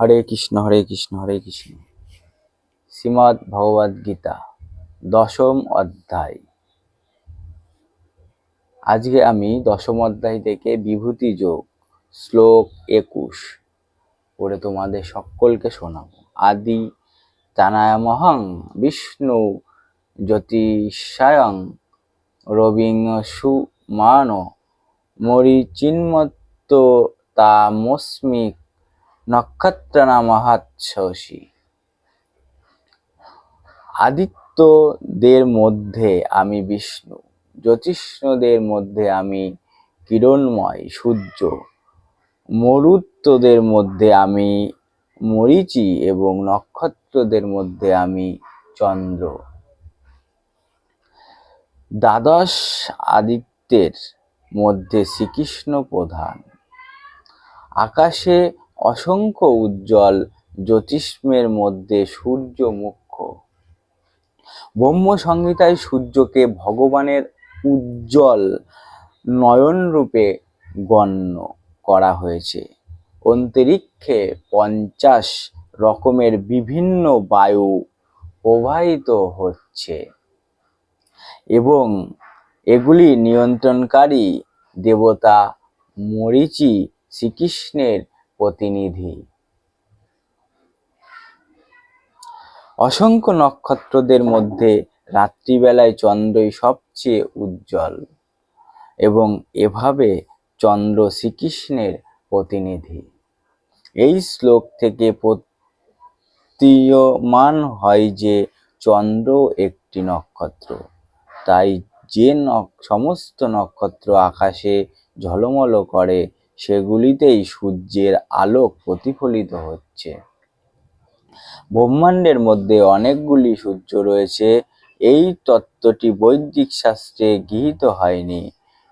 হরে কৃষ্ণ হরে কৃষ্ণ হরে কৃষ্ণ। শ্রীমদ্ ভগবদ গীতা, দশম অধ্যায়। আজকে আমি দশম অধ্যায় থেকে বিভূতি যোগ, শ্লোক একুশ পড়ে তোমাদের সকলকে শোনাবো। আদি তানায়ামহং বিষ্ণু জ্যোতিষায়ং রবিং সুমান মরিচিন্মত্ত তামস্মি নক্ষত্রনামহাৎসি আদিত্যদের মধ্যে আমি বিষ্ণু, জ্যোতিষ্ণদের মধ্যে আমি কিরণময়, সূর্য, মরুত্বদের মধ্যে আমি মরিচি এবং নক্ষত্রদের মধ্যে আমি চন্দ্র। দ্বাদশ আদিত্যের মধ্যে শ্রীকৃষ্ণ প্রধান। আকাশে অসংখ্য উজ্জ্বল জ্যোতিষ্মের মধ্যে সূর্য মুখ্য। ব্রহ্ম সংহিতায় সূর্যকে ভগবানের উজ্জ্বল নয়ন রূপে গণ্য করা হয়েছে। অন্তরিক্ষে পঞ্চাশ রকমের বিভিন্ন বায়ু প্রবাহিত হচ্ছে এবং এগুলি নিয়ন্ত্রণকারী দেবতা মরিচি শ্রীকৃষ্ণের প্রতিনিধি। অসংখ্য নক্ষত্রদের মধ্যে রাত্রিবেলায় চন্দ্রই সবচেয়ে উজ্জ্বল এবং এভাবে চন্দ্র শ্রীকৃষ্ণের প্রতিনিধি। এই শ্লোক থেকে প্রতীয়মান হয় যে চন্দ্র একটি নক্ষত্র। তাই যে সমস্ত নক্ষত্র আকাশে ঝলমল করে সেগুলিতেই সূর্যের আলোক প্রতিফলিত হচ্ছে। ব্রহ্মাণ্ডের মধ্যে অনেকগুলি সূর্য রয়েছে। এই তত্ত্বটি বৈদিক শাস্ত্রে গৃহীত হয়নি।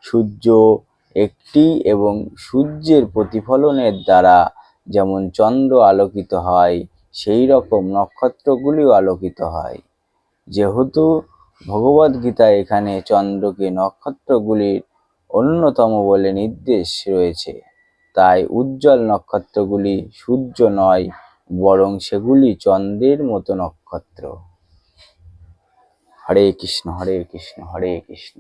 সূর্য একটি এবং সূর্যের প্রতিফলনের দ্বারা যেমন চন্দ্র আলোকিত হয়, সেই রকম নক্ষত্রগুলিও আলোকিত হয়। যেহেতু ভগবদ গীতা এখানে চন্দ্রকে নক্ষত্রগুলির অন্যতম বলে নির্দেশ রয়েছে। তাই উজ্জ্বল নক্ষত্রগুলি সূর্য নয়, বরং সেগুলি চন্দ্রের মতো নক্ষত্র। হরে কৃষ্ণ হরে কৃষ্ণ হরে কৃষ্ণ।